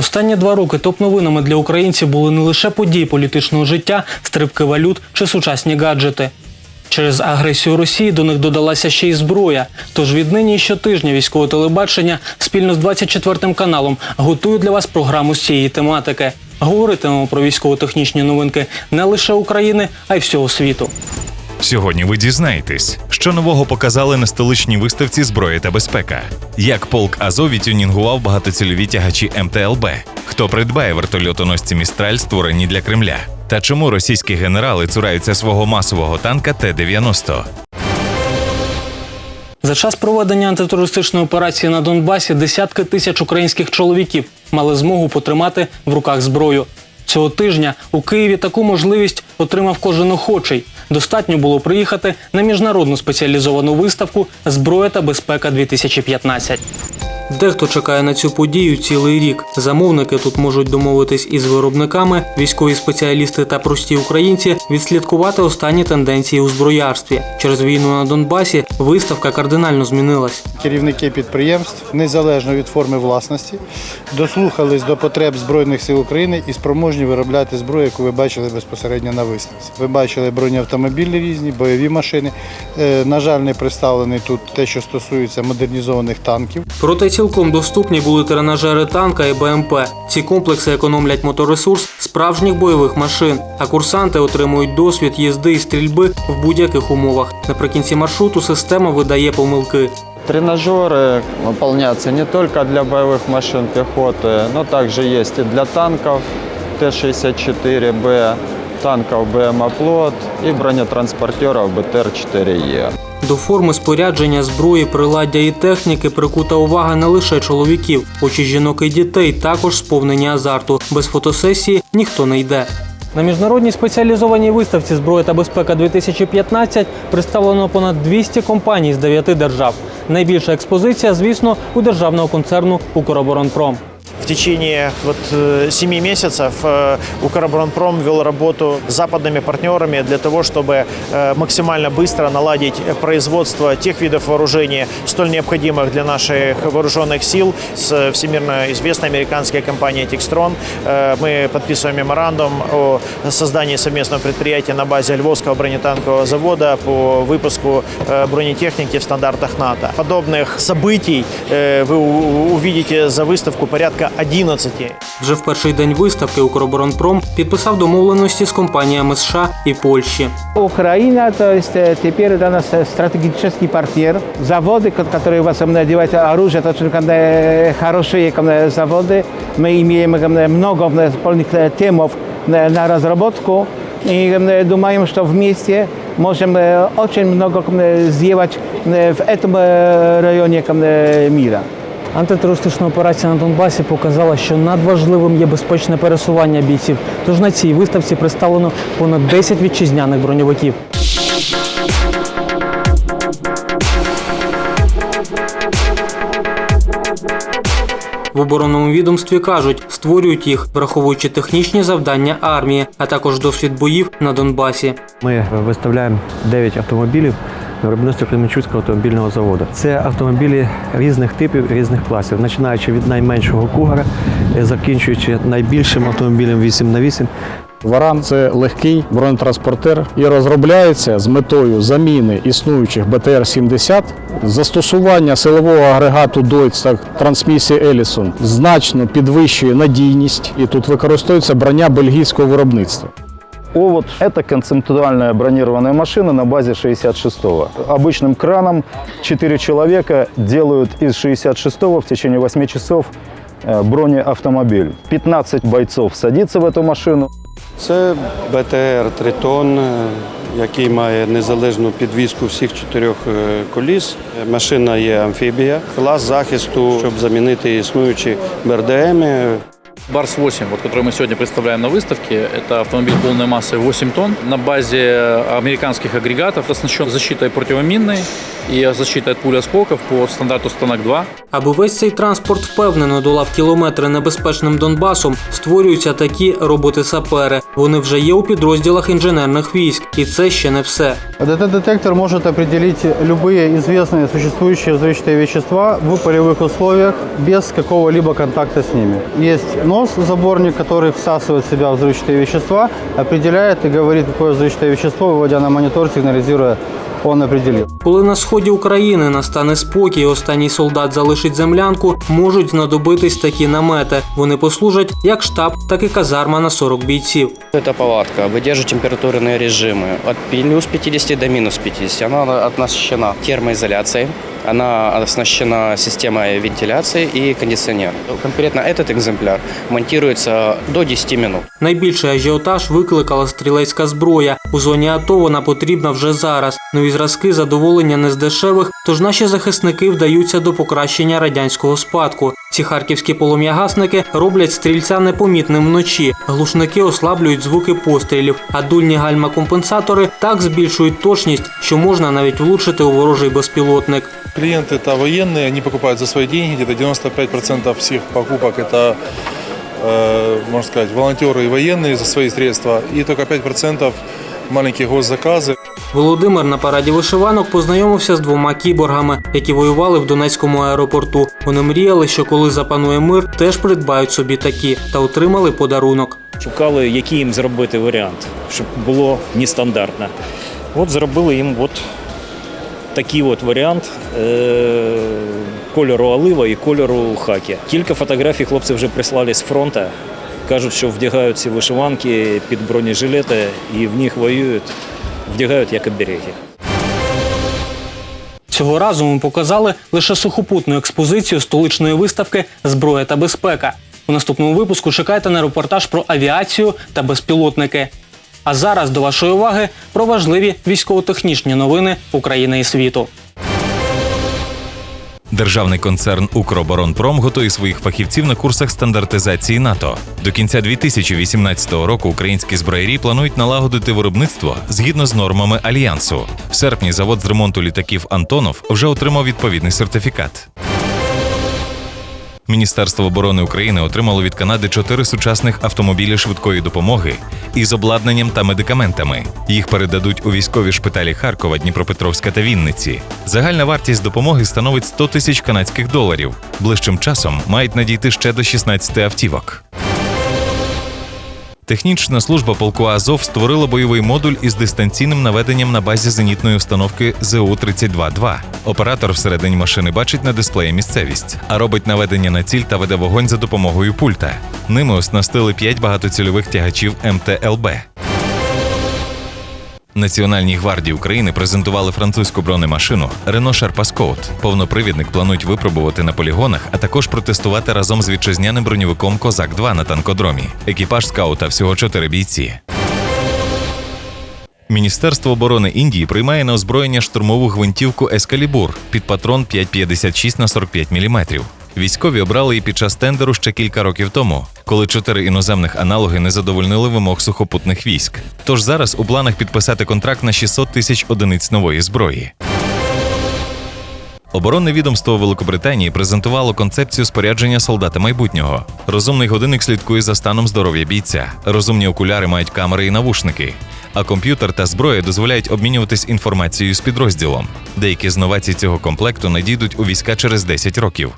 Останні два роки топ-новинами для українців були не лише події політичного життя, стрибки валют чи сучасні гаджети. Через агресію Росії до них додалася ще й зброя. Тож віднині і щотижня військове телебачення спільно з 24 каналом готує для вас програму з цієї тематики. Говоритимемо про військово-технічні новинки не лише України, а й всього світу. Сьогодні ви дізнаєтесь, що нового показали на столичній виставці зброї та безпека, як полк Азов відтюнінгував багатоцільові тягачі МТЛБ, хто придбає вертольотоносці Містраль, створені для Кремля, та чому російські генерали цураються свого масового танка Т-90. За час проведення антитерористичної операції на Донбасі десятки тисяч українських чоловіків мали змогу потримати в руках зброю. Цього тижня у Києві таку можливість отримав кожен охочий. Достатньо було приїхати на міжнародну спеціалізовану виставку Зброя та безпека 2015 Дехто чекає на цю подію цілий рік. Замовники тут можуть домовитись із виробниками, військові спеціалісти та прості українці відслідкувати останні тенденції у зброярстві. Через війну на Донбасі виставка кардинально змінилась. Керівники підприємств, незалежно від форми власності, дослухались до потреб Збройних сил України і спроможні виробляти зброю, яку ви бачили безпосередньо на виставці. Ви бачили бронеавтомобілі різні, бойові машини. Е, На жаль, не представлений тут те, що стосується модернізованих танків. Проте цілком доступні були тренажери танка і БМП. Ці комплекси економлять моторесурс справжніх бойових машин, а курсанти отримують досвід їзди і стрільби в будь-яких умовах. Наприкінці маршруту система видає помилки. Тренажеры выполняются не только для боевых машин пехоты, но также есть и для танков Т-64Б, танков БМ-Оплот и бронетранспортеров БТР-4Е. До форми спорядження, зброї, приладдя і техніки прикута увага не лише чоловіків, очі жінок і дітей також сповнені азарту. Без фотосесії ніхто не йде. На міжнародній спеціалізованій виставці Зброя та безпека 2015 представлено понад 200 компаній з 9 держав. Найбільша експозиція, звісно, у державного концерну Укроборонпром. Течение вот, э, семи месяцев э, Укроборонпром вел работу с западными партнерами для того, чтобы э, максимально быстро наладить производство тех видов вооружения, столь необходимых для наших вооруженных сил, с всемирно известной американской компанией. Э, Мы подписываем меморандум о создании совместного предприятия на базе Львовского бронетанкового завода по выпуску э, бронетехники в стандартах НАТО. Подобных событий э, вы увидите за выставку порядка 11. Вже в перший день виставки Укроборонпром підписав домовленості з компаніями США і Польщі. Украина, то есть э, теперь это наш э, стратегический партнер. Заводы, ко- которые у вас э, делают оружие, это очень э, хорошие э, заводы. Мы имеем э, много э, полных э, темов э, на разработку. И э, думаем, что вместе можем э, очень много э, сделать э, в этом э, районе э, мира. Антитерористична операція на Донбасі показала, що надважливим є безпечне пересування бійців. Тож на цій виставці представлено понад 10 вітчизняних броньовиків. В оборонному відомстві кажуть, створюють їх, враховуючи технічні завдання армії, а також досвід боїв на Донбасі. Ми виставляємо 9 автомобілів виробництво Кременчуцького автомобільного заводу. Це автомобілі різних типів, різних класів, починаючи від найменшого кугара, закінчуючи найбільшим автомобілем 8 на 8 Варан це легкий бронетранспортер і розробляється з метою заміни існуючих БТР-70. Застосування силового агрегату Deutz та трансмісії Ellison значно підвищує надійність і тут використовується броня бельгійського виробництва. Овод – это концептуальная бронированная машина на базе 66-го. Обычным краном 4 человека делают из 66-го в течение 8 часов э, бронеавтомобиль. 15 бойцов садится в эту машину. Це БТР Тритон, е, який має незалежну підвізку всіх чотирьох е, коліс. Е, Машина є амфібія, клас захисту, щоб замінити існуючі БРДМи. Барс-8, вот, который мы сегодня представляем на выставке, это автомобиль полной массой 8 тонн на базе американских агрегатов, оснащен защитой противоминной и защитой от пули осколков по стандарту Станок-2. Аби весь цей транспорт впевнено долав кілометри небезпечним Донбасом, створюються такі роботи-сапери. Вони вже є у підрозділах інженерних військ, і це ще не все. Этот детектор может определить любые известные существующие взрывчатые вещества в полевых условиях без какого-либо контакта с ними. Есть нос-заборник, который всасывает в себя взрывчатые вещества, определяет и говорит, какое взрывчатое вещество, выводя на монитор, сигнализируя, он определил. Коли на сході України настане спокій, і останній солдат залишить землянку, можуть знадобитись такі намети. Вони послужать як штаб, так і казарма на 40 бійців. Эта палатка выдерживает температурные режимы от плюс 50 до минус 50. Она оснащена термоизоляцией, она оснащена системой вентиляции и кондиционером. Конкретно этот экземпляр монтируется до 10 минут. Найбільший ажіотаж викликала стрілецька зброя. У зоні АТО вона потрібна вже зараз. Нові зразки задоволення не з дешевих, тож наші захисники вдаються до покращення радянського спадку. Ці харківські полум'ягасники роблять стрільця непомітним вночі. Глушники ослаблюють звуки пострілів, а дульні гальма-компенсатори так збільшують точність, що можна навіть влучити у ворожий безпілотник. Клиенты это военные, они покупают за свои деньги, где-то 95% всех покупок это, э, можно сказать, волонтеры и военные за свои средства, и только 5% маленькие госзаказы. Володимир на параді вишиванок познайомився з двома кіборгами, які воювали в Донецькому аеропорту. Вони мріяли, що коли запанує мир, теж придбають собі такі та отримали подарунок. Шукали, який їм зробити варіант, щоб було нестандартно. От зробили їм от такий от варіант е- кольору олива і кольору хакі. Кілька фотографій хлопці вже прислали з фронту. Кажуть, що вдягають ці вишиванки під бронежилети і в них воюють, вдягають як обереги. Цього разу ми показали лише сухопутну експозицію столичної виставки Зброя та безпека. У наступному випуску чекайте на репортаж про авіацію та безпілотники. А зараз до вашої уваги про важливі військово-технічні новини України і світу. Державний концерн Укроборонпром готує своїх фахівців на курсах стандартизації НАТО. До кінця 2018 року українські зброярі планують налагодити виробництво згідно з нормами альянсу. В серпні завод з ремонту літаків Антонов вже отримав відповідний сертифікат. Міністерство оборони України отримало від Канади чотири сучасних автомобілі швидкої допомоги із обладнанням та медикаментами. Їх передадуть у військові шпиталі Харкова, Дніпропетровська та Вінниці. Загальна вартість допомоги становить 100 тисяч канадських доларів. Ближчим часом мають надійти ще до 16 автівок. Технічна служба полку Азов створила бойовий модуль із дистанційним наведенням на базі зенітної установки ЗУ-32-2. Оператор всередині машини бачить на дисплеї місцевість, а робить наведення на ціль та веде вогонь за допомогою пульта. Ними оснастили 5 багатоцільових тягачів МТЛБ. Національній гвардії України презентували французьку бронемашину Sherpa Scout. Повнопривідник планують випробувати на полігонах, а також протестувати разом з вітчизняним броньовиком Козак 2 на танкодромі. Екіпаж скаута всього чотири бійці. Міністерство оборони Індії приймає на озброєння штурмову гвинтівку Ескалібур під патрон 5,56 на 45 мм. Військові обрали її під час тендеру ще кілька років тому, коли чотири іноземних аналоги не задовольнили вимог сухопутних військ. Тож зараз у планах підписати контракт на 600 тисяч одиниць нової зброї. Оборонне відомство Великобританії презентувало концепцію спорядження солдата майбутнього. Розумний годинник слідкує за станом здоров'я бійця. Розумні окуляри мають камери і навушники. А комп'ютер та зброя дозволяють обмінюватись інформацією з підрозділом. Деякі з новацій цього комплекту надійдуть у війська через 10 років.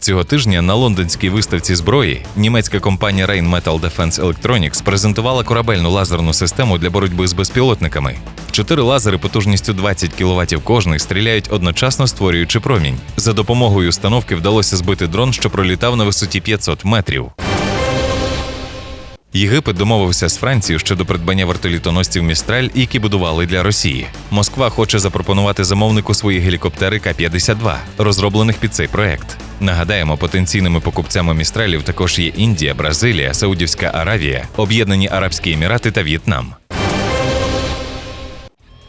Цього тижня на лондонській виставці зброї німецька компанія Rheinmetall Defense Electronics презентувала корабельну лазерну систему для боротьби з безпілотниками. Чотири лазери потужністю 20 кВт кожний стріляють одночасно, створюючи промінь. За допомогою установки вдалося збити дрон, що пролітав на висоті 500 метрів. Єгипет домовився з Францією щодо придбання вертолітоносців Містраль, які будували для Росії. Москва хоче запропонувати замовнику свої гелікоптери К-52, розроблених під цей проект. Нагадаємо, потенційними покупцями містралів також є Індія, Бразилія, Саудівська Аравія, Об'єднані Арабські Емірати та В'єтнам.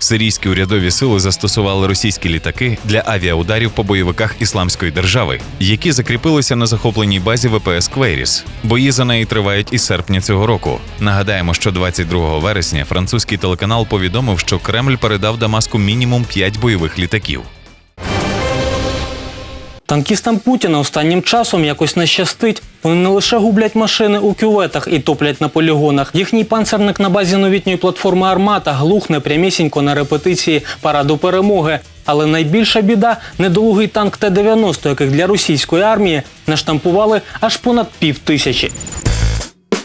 Сирійські урядові сили застосували російські літаки для авіаударів по бойовиках ісламської держави, які закріпилися на захопленій базі ВПС Квейріс. Бої за неї тривають із серпня цього року. Нагадаємо, що 22 вересня французький телеканал повідомив, що Кремль передав Дамаску мінімум 5 бойових літаків. Танкістам Путіна останнім часом якось не щастить. Вони не лише гублять машини у кюветах і топлять на полігонах. Їхній панцерник на базі новітньої платформи Армата глухне прямісінько на репетиції параду перемоги. Але найбільша біда недолугий танк Т-90, яких для російської армії наштампували аж понад пів тисячі.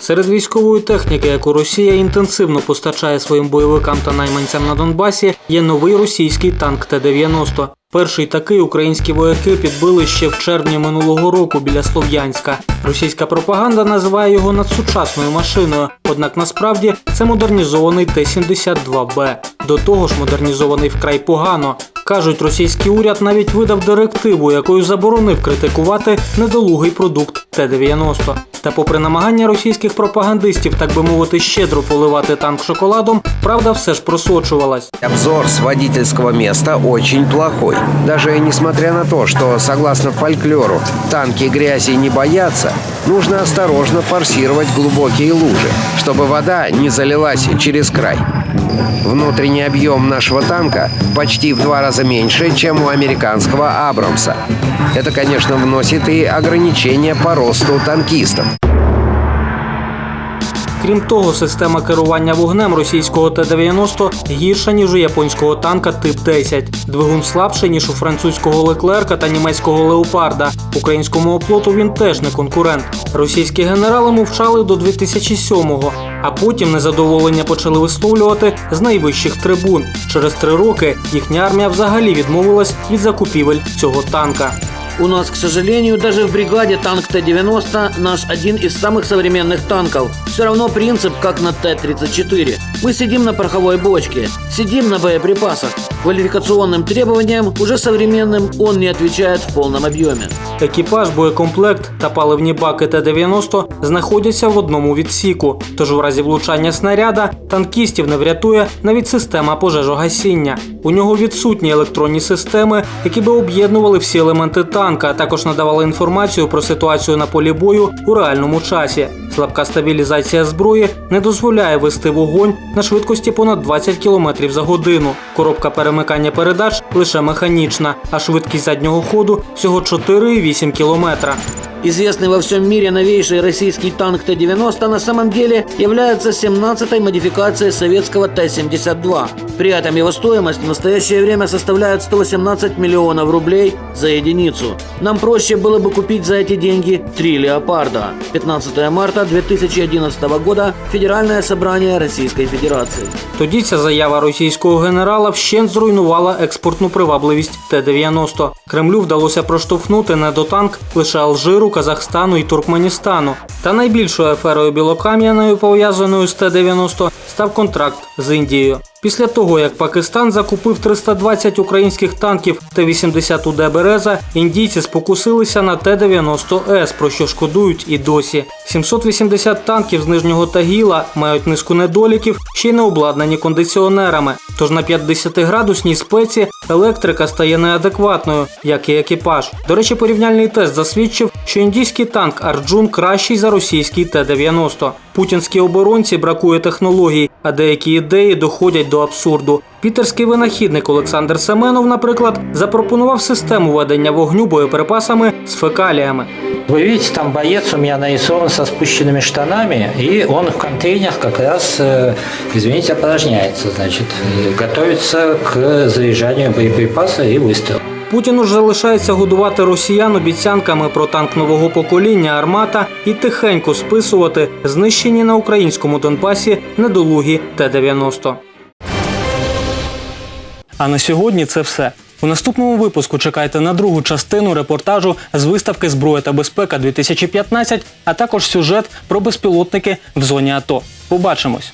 Серед військової техніки, яку Росія інтенсивно постачає своїм бойовикам та найманцям на Донбасі, є новий російський танк Т-90. Перший такий українські вояки підбили ще в червні минулого року біля Слов'янська. Російська пропаганда називає його надсучасною машиною, однак насправді це модернізований Т-72Б. До того ж, модернізований вкрай погано. Кажуть, російський уряд навіть видав директиву, якою заборонив критикувати недолугий продукт Т-90. Та попри намагання російських пропагандистів, так би мовити, щедро поливати танк шоколадом, правда все ж просочувалась. Обзор с водительского места очень плохой. Даже несмотря на то, что, согласно фольклору, танки грязи не боятся, нужно осторожно форсировать глубокие лужи, чтобы вода не залилась через край. Внутренний объем нашего танка почти в два раза меньше, чем у американского «Абрамса». Это, конечно, вносит и ограничения по росту танкистов. Крім того, система керування вогнем російського Т-90 гірша, ніж у японського танка тип 10. Двигун слабший, ніж у французького Леклерка та німецького Леопарда. Українському оплоту він теж не конкурент. Російські генерали мовчали до 2007-го, а потім незадоволення почали висловлювати з найвищих трибун. Через три роки їхня армія взагалі відмовилась від закупівель цього танка. У нас, к сожалению, даже в бригаде танк Т-90 наш один из самых современных танков. Все равно принцип как на Т-34. Мы сидим на пороховой бочке, сидим на боеприпасах. Квалификационным требованиям уже современным он не отвечает в полном объеме. Екіпаж, боєкомплект та паливні баки Т-90 знаходяться в одному відсіку. Тож у разі влучання снаряда танкістів не врятує навіть система пожежогасіння. У нього відсутні електронні системи, які би об'єднували всі елементи танка, а також надавала інформацію про ситуацію на полі бою у реальному часі. Слабка стабілізація зброї не дозволяє вести вогонь на швидкості понад 20 км за годину. Коробка перемикання передач лише механічна, а швидкість заднього ходу всього 4,8 км. Известный во всем мире новейший российский танк Т-90 на самом деле является 17-й модификацией советского Т-72. При этом его стоимость в настоящее время составляет 118 миллионов рублей за единицу. Нам проще было бы купить за эти деньги три «Леопарда». 15 марта 2011 года Федеральное собрание Российской Федерации. Тоді ця заява російського генерала вщент зруйнувала експортну привабливість Т-90. Кремлю вдалося проштовхнути недотанк лише Алжиру, Казахстану і Туркменістану. Та найбільшою аферою білокам'яною, пов'язаною з Т-90, став контракт з Індією. Після того, як Пакистан закупив 320 українських танків Т-80 УД «Береза», індійці спокусилися на Т-90С, про що шкодують і досі. 780 танків з Нижнього Тагіла мають низку недоліків, ще й не обладнані кондиціонерами. Тож на 50-градусній спеці електрика стає неадекватною, як і екіпаж. До речі, порівняльний тест засвідчив, що індійський танк Арджун кращий за російський Т-90. Путінській оборонці бракує технологій, а деякі ідеї доходять до абсурду. Пітерський винахідник Олександр Семенов, наприклад, запропонував систему ведення вогню боєприпасами з фекаліями. Вы видите, там боец у меня нарисован со спущенными штанами, и он в контейнерах как раз, э, извините, опорожняется, значит, и готовится к заряжанию боеприпаса и выстрелу. Путіну ж залишається годувати росіян обіцянками про танк нового покоління Армата і тихенько списувати знищені на українському Донбасі недолугі Т-90. А на сьогодні це все. У наступному випуску чекайте на другу частину репортажу з виставки Зброя та безпека 2015, а також сюжет про безпілотники в зоні АТО. Побачимось.